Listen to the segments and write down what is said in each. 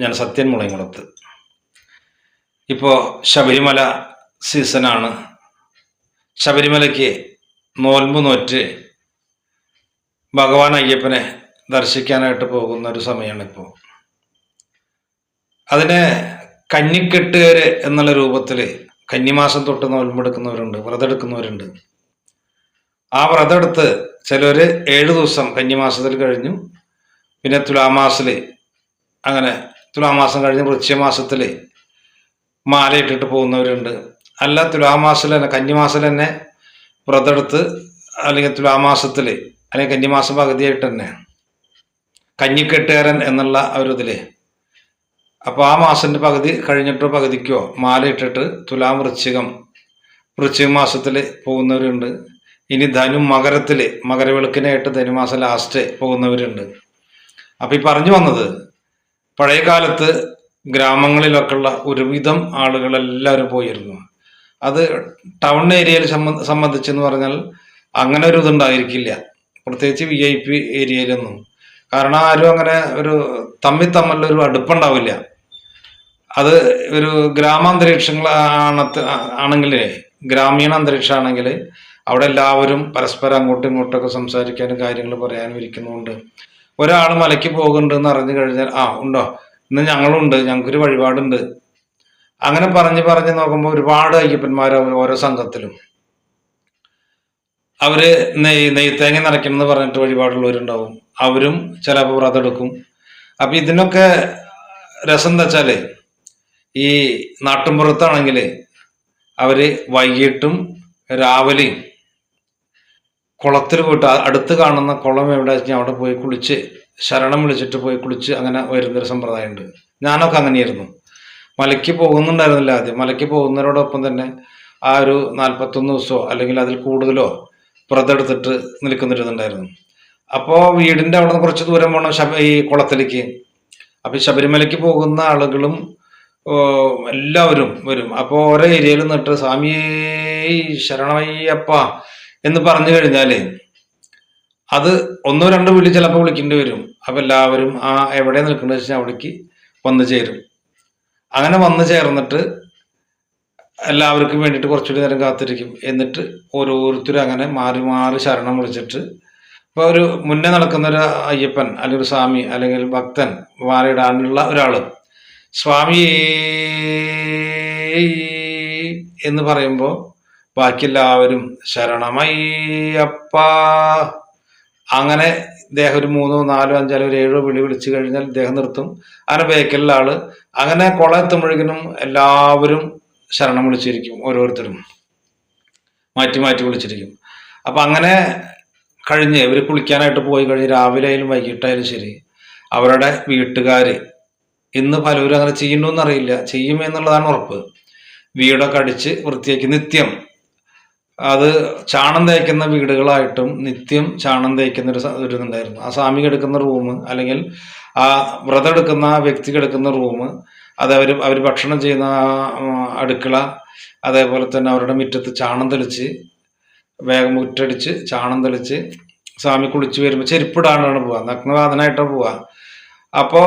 ഞാൻ സത്യൻ മുളയങ്കുളത്ത് ഇപ്പോൾ ശബരിമല സീസണാണ്. ശബരിമലയ്ക്ക് നോൽമ്പ് നോറ്റ് ഭഗവാൻ അയ്യപ്പനെ ദർശിക്കാനായിട്ട് പോകുന്ന ഒരു സമയമാണിപ്പോൾ അതിനെ കന്നിക്കെട്ടുകാര് എന്നുള്ള രൂപത്തിൽ കന്നിമാസം തൊട്ട് നോൽമ്പെടുക്കുന്നവരുണ്ട് വ്രതെടുക്കുന്നവരുണ്ട്. ആ വ്രതെടുത്ത് ചിലർ ഏഴ് ദിവസം കന്നിമാസത്തിൽ കഴിഞ്ഞു പിന്നെ തുലാമാസിൽ അങ്ങനെ തുലാമാസം കഴിഞ്ഞ് വൃശ്ചമാസത്തിൽ മാലയിട്ടിട്ട് പോകുന്നവരുണ്ട്. അല്ല തുലാമാസിൽ തന്നെ കന്നിമാസിൽ തന്നെ വ്രതെടുത്ത് അല്ലെങ്കിൽ തുലാമാസത്തിൽ അല്ലെങ്കിൽ കന്നിമാസം പകുതിയായിട്ട് തന്നെ കഞ്ഞിക്കെട്ടുകാരൻ എന്നുള്ള ഒരു ഇതിൽ അപ്പോൾ ആ മാസത്തിന്റെ പകുതി കഴിഞ്ഞിട്ടോ പകുതിക്കോ മാല ഇട്ടിട്ട് തുലാം വൃശ്ചികം വൃശ്ചിക മാസത്തിൽ പോകുന്നവരുണ്ട്. ഇനി ധനു മകരത്തിൽ മകരവിളക്കിനായിട്ട് ധനുമാസം ലാസ്റ്റ് പോകുന്നവരുണ്ട്. അപ്പോൾ ഈ പറഞ്ഞു വന്നത് പഴയ കാലത്ത് ഗ്രാമങ്ങളിലൊക്കെയുള്ള ഒരുവിധം ആളുകളെല്ലാവരും പോയിരുന്നു. അത് ടൗൺ ഏരിയയിൽ സംബ- സംബന്ധിച്ചെന്ന് പറഞ്ഞാൽ അങ്ങനെ ഒരു ഇതുണ്ടായിരിക്കില്ല. പ്രത്യേകിച്ച് വി ഐ പി ഏരിയയിലൊന്നും. കാരണം ആരും അങ്ങനെ ഒരു തമ്മിൽ തമ്മിലൊരു അടുപ്പുണ്ടാവില്ല. അത് ഒരു ഗ്രാമാന്തരീക്ഷങ്ങൾ ആണത്ത് ആണെങ്കിൽ ഗ്രാമീണ അന്തരീക്ഷമാണെങ്കിൽ അവിടെ എല്ലാവരും പരസ്പരം അങ്ങോട്ടും ഇങ്ങോട്ടൊക്കെ സംസാരിക്കാനും കാര്യങ്ങൾ പറയാനും ഇരിക്കുന്നുണ്ട് ഒരാൾ മലയ്ക്ക് പോകുന്നുണ്ട് എന്ന് അറിഞ്ഞു കഴിഞ്ഞാൽ ആ ഉണ്ടോ? ഇന്ന് ഞങ്ങളുണ്ട് ഞങ്ങൾക്കൊരു വഴിപാടുണ്ട്. അങ്ങനെ പറഞ്ഞ് പറഞ്ഞ് നോക്കുമ്പോൾ ഒരുപാട് അയ്യപ്പന്മാർ ഓരോ സംഘത്തിലും. അവർ നെയ് നെയ്ത്തേങ്ങ നിറയ്ക്കണം എന്ന് പറഞ്ഞിട്ട് വഴിപാടുള്ളവരുണ്ടാവും. അവരും ചിലപ്പോൾ വ്രതെടുക്കും അപ്പൊ ഇതിനൊക്കെ രസം എന്താ വെച്ചാൽ ഈ നാട്ടിൻപുറത്താണെങ്കിൽ അവർ വൈകിട്ടും രാവിലെയും കുളത്തിൽ പോയിട്ട് അടുത്ത് കാണുന്ന കുളം എവിടെ വെച്ചാൽ അവിടെ പോയി കുളിച്ച് ശരണം വിളിച്ചിട്ട് പോയി കുളിച്ച് അങ്ങനെ വരുന്നൊരു സമ്പ്രദായമുണ്ട്. ഞാനൊക്കെ അങ്ങനെയായിരുന്നു. മലയ്ക്ക് പോകുന്നുണ്ടായിരുന്നില്ല ആദ്യം. മലയ്ക്ക് പോകുന്നവരോടൊപ്പം തന്നെ ആ ഒരു നാൽപ്പത്തൊന്ന് ദിവസമോ അല്ലെങ്കിൽ അതിൽ കൂടുതലോ വ്രതെടുത്തിട്ട് നിൽക്കുന്നിരുന്നുണ്ടായിരുന്നു. അപ്പോൾ വീടിന്റെ അവിടെ നിന്ന് കുറച്ച് ദൂരം പോകണം ശബ ഈ കുളത്തിലേക്ക്. അപ്പോൾ ശബരിമലയ്ക്ക് പോകുന്ന ആളുകളും എല്ലാവരും വരും. അപ്പോൾ ഓരോ ഏരിയയിൽ നിന്നിട്ട് സ്വാമിയേ ശരണമയ്യപ്പ എന്ന് പറഞ്ഞു കഴിഞ്ഞാൽ അത് ഒന്നോ രണ്ടോ വിളി ചിലപ്പോൾ വിളിക്കേണ്ടി വരും. അപ്പോൾ എല്ലാവരും ആ എവിടെ നിൽക്കുന്നത് വെച്ചാൽ അവിടേക്ക് വന്നു ചേരും. അങ്ങനെ വന്നു ചേർന്നിട്ട് എല്ലാവർക്കും വേണ്ടിയിട്ട് കുറച്ചുകൂടി നേരം കാത്തിരിക്കും. എന്നിട്ട് ഓരോരുത്തരും അങ്ങനെ മാറി മാറി ശരണം വിളിച്ചിട്ട് ഇപ്പോൾ ഒരു മുന്നേ നടക്കുന്ന ഒരു അയ്യപ്പൻ അല്ലെങ്കിൽ ഒരു സ്വാമി അല്ലെങ്കിൽ ഭക്തൻ മാറിയിടാനുള്ള ഒരാൾ സ്വാമി എന്ന് പറയുമ്പോൾ ബാക്കി എല്ലാവരും ശരണമയ്യപ്പ അങ്ങനെ ഇദ്ദേഹം ഒരു മൂന്നോ നാലോ അഞ്ചാലോ ഒരു ഏഴോ വിളി വിളിച്ചു കഴിഞ്ഞാൽ ഇദ്ദേഹം നിർത്തും. അങ്ങനെ ബേക്കലിലെ ആൾ. അങ്ങനെ കുളം എത്തുമ്പോഴേക്കിനും എല്ലാവരും ശരണം വിളിച്ചിരിക്കും ഓരോരുത്തരും. മാറ്റി മാറ്റി വിളിച്ചിരിക്കും. അപ്പൊ അങ്ങനെ കഴിഞ്ഞ് ഇവർ കുളിക്കാനായിട്ട് പോയി കഴിഞ്ഞ് രാവിലെ ആയാലും വൈകിട്ടായാലും ശരി. അവരുടെ വീട്ടുകാര് ഇന്ന് പലരും അങ്ങനെ ചെയ്യണമെന്നറിയില്ല ചെയ്യും എന്നുള്ളതാണ് ഉറപ്പ്. വീടൊക്കെ അടിച്ച് വൃത്തിയാക്കി നിത്യം അത് ചാണം തേക്കുന്ന വീടുകളായിട്ടും നിത്യം ചാണം തേക്കുന്ന ഒരു ഒരു ഇതുണ്ടായിരുന്നു. ആ സ്വാമി കിടക്കുന്ന റൂം അല്ലെങ്കിൽ ആ വ്രതം എടുക്കുന്ന ആ വ്യക്തി കിടക്കുന്ന റൂം അത് അവർ അവർ ഭക്ഷണം ചെയ്യുന്ന ആ, അടുക്കള അതേപോലെ തന്നെ അവരുടെ മുറ്റത്ത് ചാണം തെളിച്ച് വേഗം മുറ്റടിച്ച് ചാണം തെളിച്ച് സ്വാമി കുളിച്ച് വരുമ്പോൾ ചെരുപ്പിടാണ്ടാണ് പോവുക നഗ്നവാദനായിട്ടാണ് പോവുക അപ്പോൾ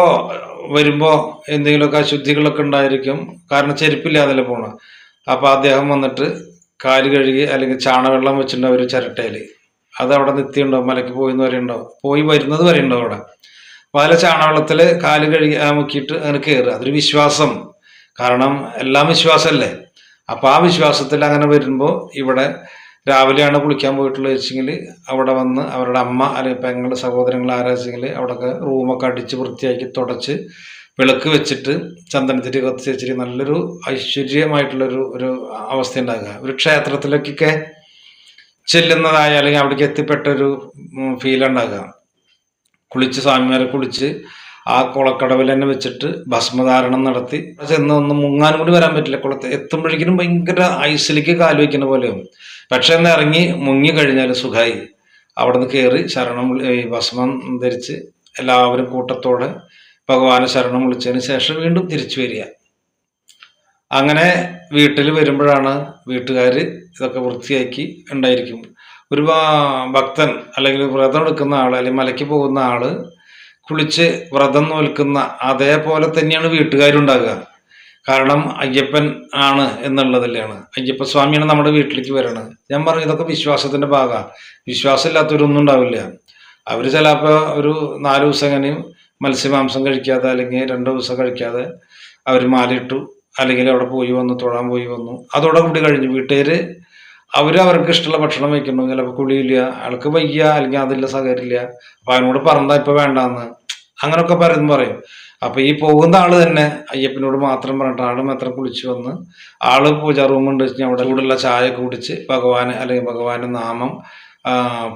വരുമ്പോൾ എന്തെങ്കിലുമൊക്കെ അശുദ്ധികളൊക്കെ ഉണ്ടായിരിക്കും കാരണം ചെരുപ്പില്ലാതല്ലേ പോണ. അപ്പോൾ അദ്ദേഹം വന്നിട്ട് കാൽ കഴുകി അല്ലെങ്കിൽ ചാണവെള്ളം വെച്ചിട്ടുണ്ടാവും ഒരു ചിരട്ടയിൽ അത് അവിടെ നിത്യമുണ്ടാവും മലയ്ക്ക് പോയിന്ന് വരെ പോയി വരുന്നത് വരെ ഉണ്ടാവും അവിടെ. അപ്പോൾ അതിലെ ചാണകവെള്ളത്തിൽ കാൽ കഴുകി മുക്കിയിട്ട് അങ്ങനെ കയറുക അതൊരു വിശ്വാസം. കാരണം എല്ലാം വിശ്വാസമല്ലേ അപ്പോൾ ആ വിശ്വാസത്തിൽ അങ്ങനെ വരുമ്പോൾ ഇവിടെ രാവിലെയാണ് കുളിക്കാൻ പോയിട്ടുള്ളത് വെച്ചെങ്കിൽ അവിടെ വന്ന് അവരുടെ അമ്മ അല്ലെങ്കിൽ പെങ്ങളുടെ സഹോദരങ്ങൾ ആരാച്ചെങ്കിൽ അവിടെയൊക്കെ റൂമൊക്കെ അടിച്ച് വൃത്തിയാക്കി തുടച്ച് വിളക്ക് വെച്ചിട്ട് ചന്ദനത്തിരി കത്തിച്ച് വെച്ചിട്ട് നല്ലൊരു ഐശ്വര്യമായിട്ടുള്ളൊരു ഒരു അവസ്ഥ ഉണ്ടാകുക ഒരു ക്ഷേത്രത്തിലേക്കൊക്കെ ചെല്ലുന്നതായ അല്ലെങ്കിൽ അവിടേക്ക് എത്തിപ്പെട്ട ഒരു ഫീൽ ഉണ്ടാകുക. കുളിച്ച് സ്വാമിമാരെ കുളിച്ച് ആ കുളക്കടവിൽ തന്നെ വെച്ചിട്ട് ഭസ്മധാരണം നടത്തി ചെന്ന് ഒന്ന് മുങ്ങാനും കൂടി വരാൻ പറ്റില്ല. കുളത്തെ എത്തുമ്പോഴേക്കും ഭയങ്കര ഐസിലേക്ക് കാൽ വയ്ക്കുന്ന പോലെയാവും. പക്ഷെ ഒന്ന് ഇറങ്ങി മുങ്ങി കഴിഞ്ഞാൽ സുഖമായി അവിടെ നിന്ന് കയറി ശരണം ഭസ്മം ധരിച്ച് എല്ലാവരും കൂട്ടത്തോടെ ഭഗവാനെ ശരണം വിളിച്ചതിന് ശേഷം വീണ്ടും തിരിച്ചു വരിക. അങ്ങനെ വീട്ടിൽ വരുമ്പോഴാണ് വീട്ടുകാർ ഇതൊക്കെ വൃത്തിയാക്കി ഉണ്ടായിരിക്കും. ഒരു ഭക്തൻ അല്ലെങ്കിൽ വ്രതം എടുക്കുന്ന ആൾ അല്ലെങ്കിൽ മലയ്ക്ക് പോകുന്ന ആൾ കുളിച്ച് വ്രതം നോൽക്കുന്ന അതേപോലെ തന്നെയാണ് വീട്ടുകാരുണ്ടാകുക. കാരണം അയ്യപ്പൻ ആണ് എന്നുള്ളതല്ലാണ്. അയ്യപ്പ സ്വാമിയാണ് നമ്മുടെ വീട്ടിലേക്ക് വരണത്. ഞാൻ പറഞ്ഞു ഇതൊക്കെ വിശ്വാസത്തിന്റെ ഭാഗമാണ് വിശ്വാസം ഇല്ലാത്തവരൊന്നും ഉണ്ടാവില്ല. അവർ ചിലപ്പോൾ ഒരു നാല് ദിവസം അങ്ങനെ മത്സ്യമാംസം കഴിക്കാതെ അല്ലെങ്കിൽ രണ്ട് ദിവസം കഴിക്കാതെ അവർ മാലയിട്ടു അല്ലെങ്കിൽ അവിടെ പോയി വന്നു തൊഴാൻ പോയി വന്നു. അതോടെ കൂടി കഴിഞ്ഞു. വീട്ടുകാർ അവർ അവർക്ക് ഇഷ്ടമുള്ള ഭക്ഷണം വയ്ക്കുന്നു. ചിലപ്പോൾ കുളിയില്ല ആൾക്ക് വയ്യ അല്ലെങ്കിൽ അതില്ല സഹകരില്ല. അപ്പം അവനോട് പറഞ്ഞാൽ ഇപ്പം വേണ്ടാന്ന്. അങ്ങനെയൊക്കെ പറയുന്നു പറയും. അപ്പോൾ ഈ പോകുന്ന ആൾ തന്നെ അയ്യപ്പനോട് മാത്രം പറഞ്ഞിട്ട് ആളും മാത്രം കുളിച്ച് വന്ന് ആൾ പൂജാ റൂമുണ്ട് വെച്ചാൽ അവിടെ ചൂടുള്ള ചായ കുടിച്ച് ഭഗവാൻ അല്ലെങ്കിൽ ഭഗവാന്റെ നാമം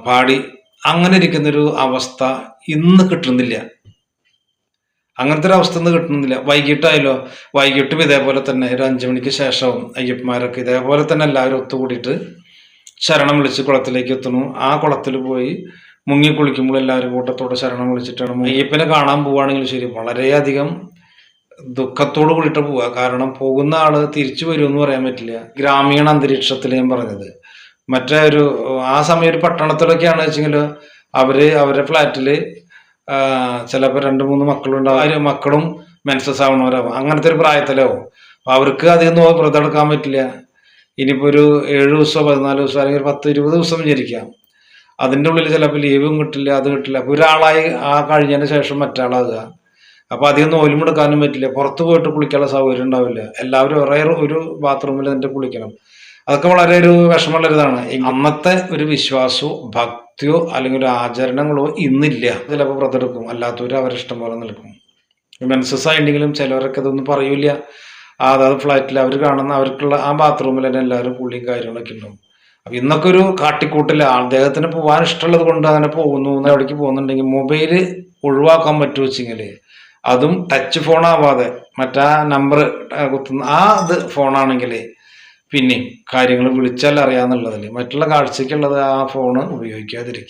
പാടി അങ്ങനെ ഇരിക്കുന്നൊരു അവസ്ഥ ഇന്ന് കിട്ടുന്നില്ല. അങ്ങനത്തെ ഒരു അവസ്ഥ ഒന്നും കിട്ടുന്നില്ല വൈകിട്ടായാലോ വൈകിട്ടും ഇതേപോലെ തന്നെ ഒരു അഞ്ചു മണിക്ക് ശേഷവും അയ്യപ്പന്മാരൊക്കെ ഇതേപോലെ തന്നെ എല്ലാവരും ഒത്തുകൂടിയിട്ട് ശരണം വിളിച്ച് കുളത്തിലേക്ക് എത്തുന്നു. ആ കുളത്തിൽ പോയി മുങ്ങി കുളിക്കുമ്പോൾ എല്ലാവരും കൂട്ടത്തോടെ ശരണം വിളിച്ചിട്ടാണ് അയ്യപ്പനെ കാണാൻ പോവുകയാണെങ്കിൽ ശരി വളരെയധികം ദുഃഖത്തോട് കൂടിയിട്ട് പോവുക. കാരണം പോകുന്ന ആൾ തിരിച്ചു വരുമെന്ന് പറയാൻ പറ്റില്ല. ഗ്രാമീണ അന്തരീക്ഷത്തിൽ ഞാൻ പറഞ്ഞത്. മറ്റേ ഒരു ആ സമയം ഒരു പട്ടണത്തിലൊക്കെയാണെന്ന് വെച്ചെങ്കിൽ അവർ അവരുടെ ഫ്ലാറ്റിൽ ചിലപ്പോൾ രണ്ട് മൂന്ന് മക്കളുണ്ടാവും. ആ മക്കളും മെൻസസ് ആവണവരാവും. അങ്ങനത്തെ ഒരു പ്രായത്തിലാവും. അപ്പൊ അവർക്ക് അധികം നോ വ്രതം പറ്റില്ല. ഇനിയിപ്പോ ഒരു ഏഴ് ദിവസമോ പതിനാല് ദിവസമോ അല്ലെങ്കിൽ ഒരു പത്ത് ഇരുപത് ദിവസം വിചാരിക്കാം. അതിന്റെ ഉള്ളിൽ ചിലപ്പോൾ ലീവും കിട്ടില്ല അത് കിട്ടില്ല. അപ്പൊ ഒരാളായി ആ കഴിഞ്ഞതിന് ശേഷം മറ്റാളാകുക അപ്പോൾ അധികം നോലും എടുക്കാനും പറ്റില്ല. പുറത്ത് പോയിട്ട് കുളിക്കാനുള്ള സൗകര്യം ഉണ്ടാവില്ല. എല്ലാവരും ഒരേ ഒരു ബാത്റൂമിൽ തന്നെ കുളിക്കണം. അതൊക്കെ വളരെ ഒരു വിഷമമുള്ള ഒരു ഇതാണ് അന്നത്തെ ഒരു വിശ്വാസമോ ഭക്തിയോ അല്ലെങ്കിൽ ഒരു ആചരണങ്ങളോ ഇന്നില്ല. ചിലപ്പോൾ വ്രതെടുക്കും അല്ലാത്തവർ അവർ ഇഷ്ടം പോലെ നിൽക്കും. മെൻസസ് ആയിട്ടുണ്ടെങ്കിലും ചിലവരൊക്കെ ഇതൊന്നും പറയൂല അതായത് ഫ്ലാറ്റിൽ അവർ കാണുന്ന അവർക്കുള്ള ആ ബാത്റൂമിൽ തന്നെ എല്ലാവരും പുള്ളിയും കാര്യങ്ങളൊക്കെ ഉണ്ടാവും അപ്പം ഇന്നൊക്കെ ഒരു കാട്ടിക്കൂട്ടില്ല അദ്ദേഹത്തിന് പോകാൻ ഇഷ്ടമുള്ളത് കൊണ്ട് അങ്ങനെ പോകുന്നു എവിടേക്ക് പോകുന്നുണ്ടെങ്കിൽ മൊബൈൽ ഒഴിവാക്കാൻ പറ്റുമോ വെച്ചെങ്കിൽ അതും ടച്ച് ഫോണാവാതെ മറ്റാ നമ്പർ കുത്തുന്ന ആ ഇത് ഫോണാണെങ്കിൽ പിന്നെയും കാര്യങ്ങൾ വിളിച്ചാൽ അറിയാന്നുള്ളതല്ലേ. മറ്റുള്ള കാഴ്ചക്കുള്ളത് ആ ഫോൺ ഉപയോഗിക്കാതിരിക്കും